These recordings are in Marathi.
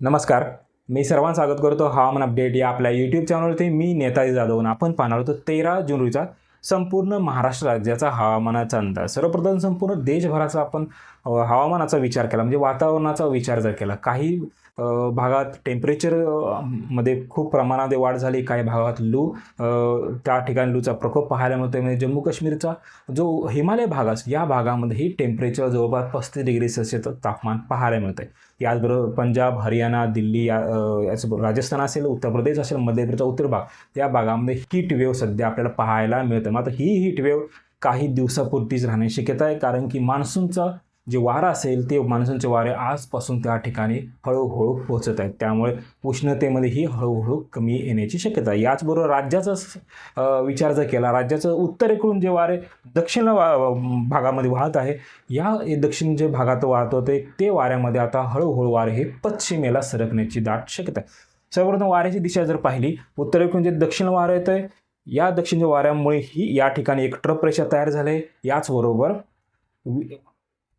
नमस्कार. मी सर्वांना स्वागत करतो हवामान अपडेट या आपल्या यूट्यूब चॅनलवरती मी नेताजी जाधव आपण पाहणार होतो तेरा जून रोजीचा संपूर्ण महाराष्ट्र राज्याचा हवामानाचा अंदाज. सर्वप्रथम संपूर्ण देशभराचा आपण हवामानाचा विचार केला म्हणजे वातावरणाचा विचार जर केला काही भागात टेम्परेचरमध्ये खूप प्रमाणामध्ये वाढ झाली काही भागात लू त्या ठिकाणी लूचा प्रकोप पाहायला मिळतो म्हणजे जम्मू काश्मीरचा जो हिमालय भाग असतो या भागामध्येही टेम्परेचर जवळपास पस्तीस डिग्री सेल्सिअस तापमान पाहायला मिळतं आहे याचबरोबर पंजाब हरियाणा दिल्ली या याचबरोबर राजस्थान असेल उत्तर प्रदेश असेल मध्य प्रदेशचा उत्तर भाग या भागामध्ये हीट वेव्ह सध्या आपल्याला पाहायला मिळतं मात्र ही हीट वेव्ह काही दिवसापुरतीच राहण्याची शक्यता आहे कारण की मान्सूनचा जे वारं असेल ते माणसांचे वारे आजपासून त्या ठिकाणी हळूहळू पोहोचत आहेत. त्यामुळे उष्णतेमध्येही हळूहळू कमी येण्याची शक्यता आहे. याचबरोबर राज्याचा विचार जर केला राज्याचं उत्तरेकडून जे वारे दक्षिण वा- भागामध्ये वाहत आहे या दक्षिण जे भागात वाहत होते ते वाऱ्यामध्ये आता हळूहळू वारे हे पश्चिमेला सरकण्याची दाट शक्यता आहे. सर्वप्रथम वाऱ्याची दिशा जर पाहिली उत्तरेकडून जे दक्षिण वारं येतं आहे या दक्षिणच्या वाऱ्यामुळे ही या ठिकाणी एक ट्रप रेषा तयार झाले याचबरोबर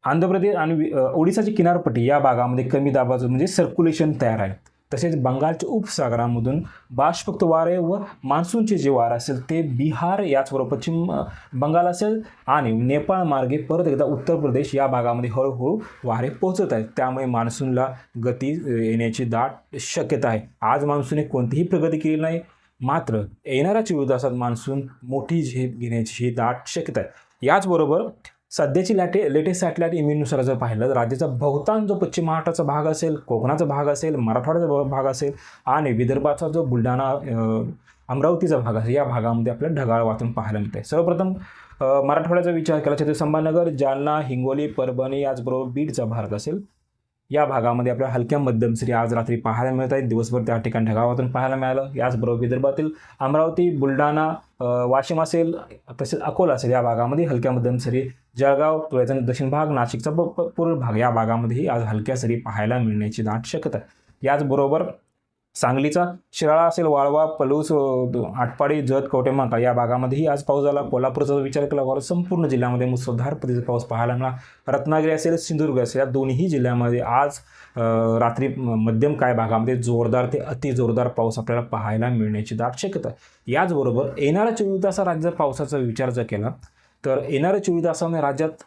आंध्र प्रदेश आणि ओडिसाची किनारपट्टी या भागामध्ये कमी दाबाचं म्हणजे सर्क्युलेशन तयार आहे. तसेच बंगालच्या उपसागरामधून बाष्पक्त वारे व मान्सूनचे जे वारे असेल ते बिहार याचबरोबर पश्चिम बंगाल असेल आणि नेपाळ मार्गे परत एकदा उत्तर प्रदेश या भागामध्ये हळूहळू वारे पोहोचत आहेत. त्यामुळे मान्सूनला गती येण्याची दाट शक्यता आहे. आज मान्सूनने कोणतीही प्रगती केली नाही मात्र येणाऱ्या चोवीस तासात मान्सून मोठी झेप घेण्याची ही दाट शक्यता आहे. याचबरोबर सध्याची लॅटे लेटेस्ट सॅटेलाईट इमेजनुसार जर पाहिलं तर राज्याचा बहुतांश जो पश्चिम महाराष्ट्राचा भाग असेल कोकणाचा भाग असेल मराठवाड्याचा भाग असेल आणि विदर्भाचा जो बुलढाणा अमरावतीचा भाग असेल या भागामध्ये आपल्याला ढगाळ वाचून पाहायला मिळते सर्वप्रथम मराठवाड्याचा विचार केला छत्रपती संभानगर जालना हिंगोली परभणी याचबरोबर बीडचा भाग असेल. या भागामध्ये आपल्याला हलक्या मध्यम सरी आज रात्री पाहायला मिळत आहेत. दिवसभर त्या ठिकाणी ढगावातून पाहायला मिळालं. याचबरोबर विदर्भातील अमरावती बुलढाणा वाशिम असेल तसेच अकोला असेल या भागामध्ये हलक्या मध्यम सरी. जळगाव तुळ्याचा दक्षिण भाग नाशिकचा प- पूर्व भाग या भागामध्येही आज हलक्या सरी पाहायला मिळण्याची दाट शक्यता याचबरोबर सांगलीचा शिराळा असेल वाळवा पलूस आटपाडी जत कवटेमाका या भागामध्येही आज पाऊस झाला. कोल्हापूरचा विचार केला तर संपूर्ण जिल्ह्यामध्ये मुसळधार पद्धतीचा पाऊस पाहायला मिळाला रत्नागिरी असेल सिंधुदुर्ग असेल या दोन्ही जिल्ह्यामध्ये आज रात्री म- मध्यम काय भागामध्ये जोरदार ते अति जोरदार पाऊस आपल्याला पाहायला मिळण्याची दाट शक्यता याचबरोबर येणाऱ्या चोवीस तासात राज्यात पावसाचा विचार जर केला तर येणाऱ्या चोवीस तासामध्ये राज्यात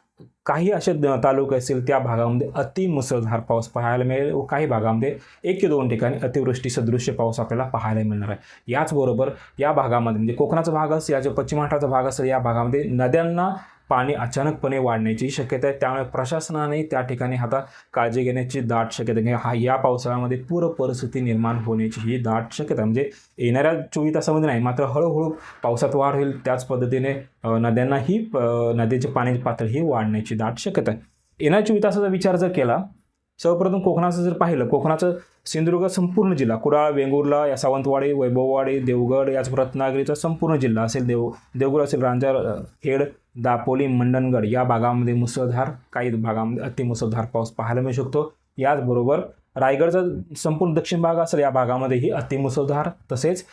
काही असे द- तालुके असतील त्या भागामध्ये अति मुसळधार पाऊस पाहायला मिळेल व काही भागामध्ये एक ते दोन ठिकाणी अतिवृष्टी सदृश्य पाऊस आपल्याला पाहायला मिळणार आहे. याचबरोबर या भागामध्ये म्हणजे कोकणाचा भाग असेल या जो पश्चिम महाराष्ट्राचा भाग असेल या भागामध्ये नद्यांना पाणी अचानकपणे वाढण्याची शक्यता आहे. त्यामुळे प्रशासनाने त्या ठिकाणी आता काळजी घेण्याची दाट शक्यता आहे. हा या पावसाळ्यामध्ये पूर परिस्थिती निर्माण होण्याची ही दाट शक्यता म्हणजे येणाऱ्या चोवीस तासामध्ये नाही मात्र हळूहळू पावसात वाढ होईल. त्याच पद्धतीने नद्यांनाही अ, नदीची पाण्याची पातळी ही वाढण्याची दाट शक्यता आहे. येणाऱ्या चोवीस तासाचा विचार जर केला सर्वप्रथम कोकणाचं जर पाहिलं कोकणाचं सिंधुदुर्ग संपूर्ण जिल्हा कुडाळ वेंगुर्ला या सावंतवाडी वैभववाडी देवगड याच रत्नागिरीचा संपूर्ण जिल्हा असेल देव देवगड असेल रांजर खेड दापोली मंडणगड या भागामध्ये मुसळधार काही भागामध्ये अतिमुसळधार पाऊस पाहायला मिळू शकतो. याचबरोबर रायगडचा संपूर्ण दक्षिण भाग असेल या भागामध्येही अतिमुसळधार तसेच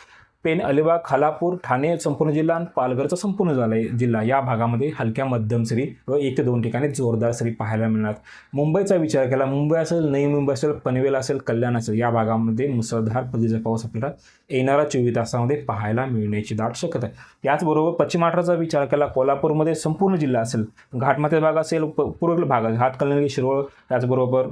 पेन अलिबाग खालापूर ठाणे संपूर्ण जिल्हा आणि पालघरचा संपूर्ण झाला जिल्हा. या भागामध्ये हलक्या मध्यम सरी व एक ते दोन ठिकाणी जोरदार सरी पाहायला मिळणार. मुंबईचा विचार केला मुंबई असेल नवी मुंबई असेल पनवेल असेल कल्याण असेल या भागामध्ये मुसळधार पद्धतीचा पाऊस आपल्याला येणारा चोवीस तासामध्ये पाहायला मिळण्याची दाट शक्यता आहे. याचबरोबर पश्चिम महाराष्ट्राचा विचार केला कोल्हापूरमध्ये संपूर्ण जिल्हा असेल घाटमाथे भाग असेल पूर्व भाग असेल हातकणंगले शिरोळ त्याचबरोबर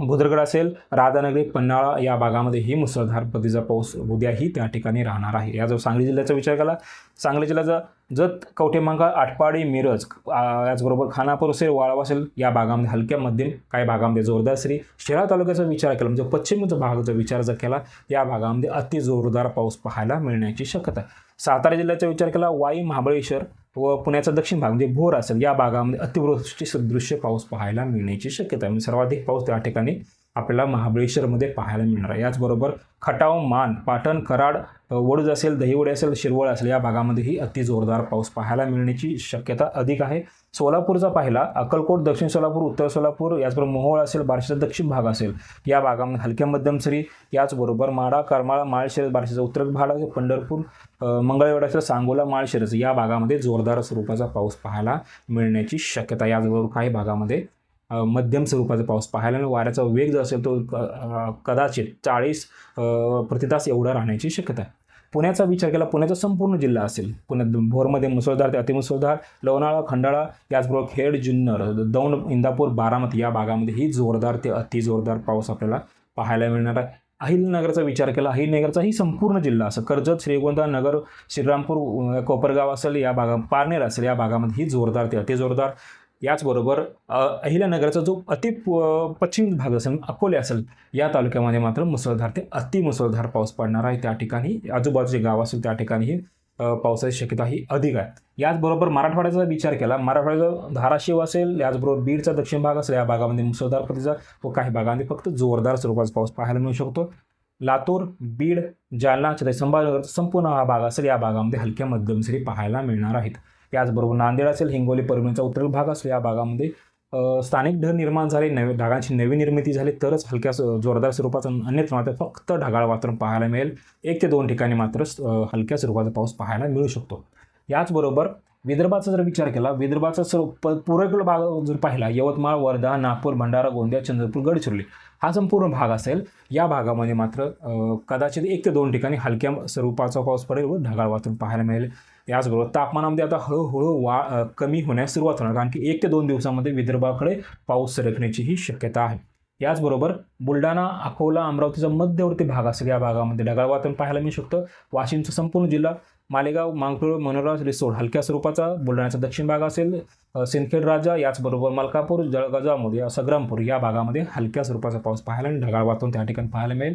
भुदरगड असेल राधानगरी पन्हाळा या भागामध्ये ही मुसळधार पद्धतीचा पाऊस उद्याही त्या ठिकाणी राहणार आहे. याजवळ सांगली जिल्ह्याचा विचार केला सांगली जिल्ह्याचा जत कवठेमंका आटपाडी मिरज याचबरोबर खानापूर असेल वाळवा असेल या भागामध्ये हलक्या मध्यम काही भागामध्ये जोरदार श्री शिराळा तालुक्याचा विचार केला म्हणजे पश्चिमचा भागाचा विचार जर केला या भागामध्ये अति जोरदार पाऊस पाहायला मिळण्याची शक्यता सातारा जिल्ह्याचा विचार केला वाई महाबळेश्वर व पुण्याचा दक्षिण भाग म्हणजे भोर असेल या भागामध्ये अतिवृष्टी सदृश्य पाऊस पाहायला मिळण्याची शक्यता आहे. म्हणजे सर्वाधिक पाऊस त्या ठिकाणी आपल्याला महाबळेश्वरमध्ये पाहायला मिळणार आहे. याचबरोबर खटाव मान पाटण कराड वडूज असेल दहिवडे असेल शिरवळ असेल या भागामध्येही अति जोरदार पाऊस पाहायला मिळण्याची शक्यता अधिक आहे. सोलापूरचा पाहिला अक्कलकोट दक्षिण सोलापूर उत्तर सोलापूर याचबरोबर मोहोळ असेल बार्शीचा दक्षिण भाग असेल या भागामध्ये हलक्या मध्यम सरी याचबरोबर माडा करमाळा माळशिरस बार्शीचा उत्तर भाग असेल पंढरपूर अ, मंगळवेढा असेल सांगोला माळशिरस या भागामध्ये जोरदार स्वरूपाचा पाऊस पाहायला मिळण्याची शक्यता याचबरोबर काही भागामध्ये मध्यम स्वरूपाचा पाऊस पाहायला वाऱ्याचा वेग जो असेल तो क- कदाचित चाळीस प्रतितास एवढा राहण्याची शक्यता आहे. पुण्याचा विचार केला पुण्याचा संपूर्ण जिल्हा असेल पुण्यात भोरमध्ये मुसळधार ते अतिमुसळधार लोणाळा खंडाळा याचबरोबर खेड जुन्नर दौंड इंदापूर बारामती या भागामध्ये ही जोरदार ते अतिजोरदार पाऊस आपल्याला पाहायला मिळणार आहे. अहिलनगरचा विचार केला अहिलनगरचाही संपूर्ण जिल्हा असं कर्जत श्रीगोंदा नगर श्रीरामपूर कोपरगाव असेल या भागा पारनेर असेल या भागामध्ये ही जोरदार ते अति जोरदार याचबरोबर अहिल्यानगरचा जो अति प- पश्चिम भाग असेल अकोले असेल या तालुक्यामध्ये मात्र मुसळधार ते अति मुसळधार पाऊस पडणार आहे. त्या ठिकाणी आजूबाजूचे गाव असेल त्या ठिकाणी पावसाची शक्यता ही अधिक आहे. याचबरोबर मराठवाड्याचा विचार केला मराठवाड्याचा धाराशिव असेल याचबरोबर बीडचा दक्षिण भाग असेल या भागामध्ये मुसळधार प्रतिचा व काही भागामध्ये फक्त जोरदार स्वरूपाचा पाऊस पाहायला मिळू शकतो. लातूर बीड जालना छत्रपती संभाजीनगर संपूर्ण हा भाग असेल या भागामध्ये हलक्या मध्यम सरी पाहायला मिळणार आहेत. त्याचबरोबर नांदेड असेल हिंगोली परभणीचा उत्तर भाग असेल या भागामध्ये स्थानिक ढग निर्माण झाले नवे ढगांची नवी निर्मिती झाली तरच हलक्या जोरदार स्वरूपाचा अन्यत्र मात्र फक्त ढगाळ वातावरण पाहायला मिळेल. एक ते दोन ठिकाणी मात्र हलक्या स्वरूपाचा पाऊस पाहायला मिळू शकतो. याचबरोबर विदर्भाचा जर विचार केला विदर्भाचा सर्व प भाग जर पाहिला यवतमाळ वर्धा नागपूर भंडारा गोंदिया चंद्रपूर गडचिरोली हा संपूर्ण भाग असेल या भागामध्ये मात्र कदाचित एक ते दोन ठिकाणी हलक्या स्वरूपाचा पाऊस पडेल व ढगाळ वातावरण पाहायला मिळेल. याचबरोबर तापमानामध्ये आता हळूहळू वा कमी होण्यास सुरुवात होणार कारण की एक ते दोन दिवसामध्ये विदर्भाकडे पाऊस सरकण्याची ही शक्यता आहे. याचबरोबर बुलढाणा अकोला अमरावतीचा मध्यवर्ती भाग असेल या भागामध्ये ढगाळ वातावरण पाहायला मिळू शकतं. वाशिमचा संपूर्ण जिल्हा मालेगाव मांगटूळ मनोराज रिसोड हलक्या स्वरूपाचा बुलढाण्याचा दक्षिण भाग असेल सिंदखेड राजा याचबरोबर मलकापूर जळगजामध्ये या संग्रामपूर या भागामध्ये हलक्या स्वरूपाचा पाऊस पाहायला आणि ढगाळ वातावरण त्या ठिकाणी पाहायला मिळेल.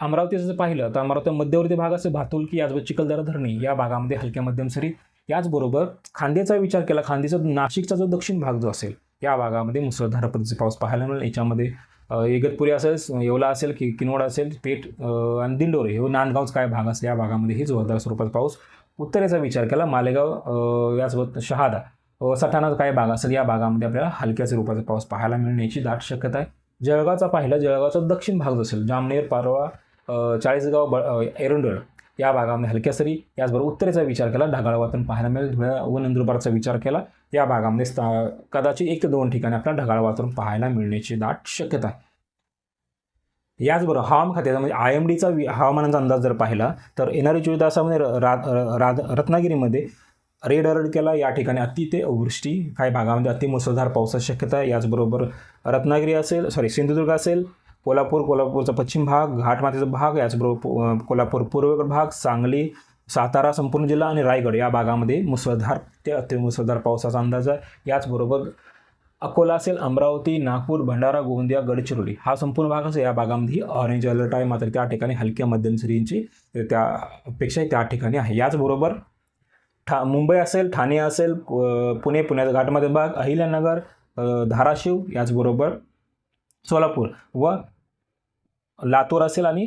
अमरावतीचं जर पाहिलं तर अमरावती मध्यवर्ती भाग असेल भातुलकी याचबरोबर चिखलदरा धरणी या भागामध्ये हलक्या मध्यम सरी. याचबरोबर खांदेचा विचार केला खांदेचा नाशिकचा जो दक्षिण भाग जो असेल या भागामध्ये मुसळधार पद्धतीचा पाऊस पाहायला मिळेल. याच्यामध्ये इगतपुरी असेल येवला असेल कि किनवड असेल पेठ आणि दिंडोरे हे हो, नांदगावचा काय भाग असेल या भागामध्ये ही जोरदार स्वरूपात पाऊस. उत्तरेचा विचार केला मालेगाव यासोबत शहादा सटाणा काय भाग असेल या भागामध्ये आपल्याला हलक्या स्वरूपाचा पाऊस पाहायला मिळण्याची दाट शक्यता आहे. जळगावचा पाहिला जळगावचा दक्षिण भाग असेल जामनेर पारोळा चाळीसगाव ब अ, एरंडोळ या भागामध्ये हलक्या सरी याचबरोबर उत्तरेचा विचार केला ढगाळ वातावरण पाहायला मिळेल धुळ्या व नंदुरबारचा विचार केला. या भागामध्ये स्था- कदाचित एक ते दोन ठिकाणी आपल्याला ढगाळ वातावरण पाहायला मिळण्याची दाट शक्यता आहे. याचबरोबर हवामान खात्याचा म्हणजे आय एम डीचा हवामानाचा अंदाज जर पाहिला तर येणाऱ्या चोवीस तासामध्ये र- रा राध रत्नागिरीमध्ये रेड अलर्ट केला. या ठिकाणी अति ते वृष्टी काही भागामध्ये अति मुसळधार पावसाची शक्यता आहे. याचबरोबर रत्नागिरी असेल सॉरी सिंधुदुर्ग असेल कोल्हापूर कोल्हापूरचा पश्चिम भाग घाटमातेचा भाग याचबरोबर कोल्हापूर पूर्वेकडे भाग सांगली सातारा संपूर्ण जिल्हा आणि रायगड या भागामध्ये मुसळधार ते अति मुसळधार पावसाचा अंदाज आहे. याचबरोबर अकोला असेल अमरावती नागपूर भंडारा गोंदिया गडचिरोली हा संपूर्ण भाग असेल या भागामध्ये ऑरेंज अलर्ट आहे. मात्र त्या ठिकाणी हलक्या मध्यम सरींची त्यापेक्षा त्या ठिकाणी आहे. याचबरोबर ठा मुंबई असेल ठाणे असेल पुणे पुण्याचा घाटमध्ये भाग अहिल्यानगर धाराशिव याचबरोबर सोलापूर व लातूर असेल आणि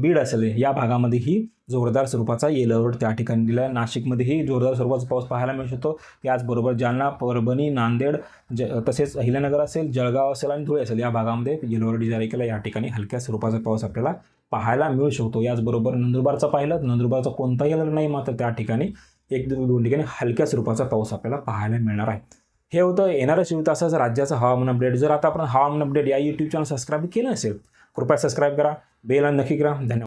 बीड असेल या भागामध्येही जोरदार स्वरूपाचा येलो अलर्ट त्या ठिकाणी दिला आहे नाशिकमध्येही जोरदार स्वरूपाचा पाऊस पाहायला मिळू शकतो. याचबरोबर जालना परभणी नांदेड ज तसेच अहिल्यानगर असेल जळगाव असेल आणि धुळे असेल या भागामध्ये येलो अलर्ट जारी केला या ठिकाणी हलक्या स्वरूपाचा पाऊस आपल्याला पाहायला मिळू शकतो. याचबरोबर नंदुरबारचा पाहिलं नंदुरबारचा कोणताही अलर्ट नाही मात्र त्या ठिकाणी एक दोन ठिकाणी हलक्या स्वरूपाचा पाऊस आपल्याला पाहायला मिळणार आहे. हे होतं येणाऱ्या चोवीस तासाचं राज्याचं हवामान अपडेट जर आता आपण हवामान अपडेट या यूट्यूब चॅनल सबस्क्राईब केलं असेल कृपया सबस्क्राईब करा. बेल आणि नक्की करा. धन्यवाद.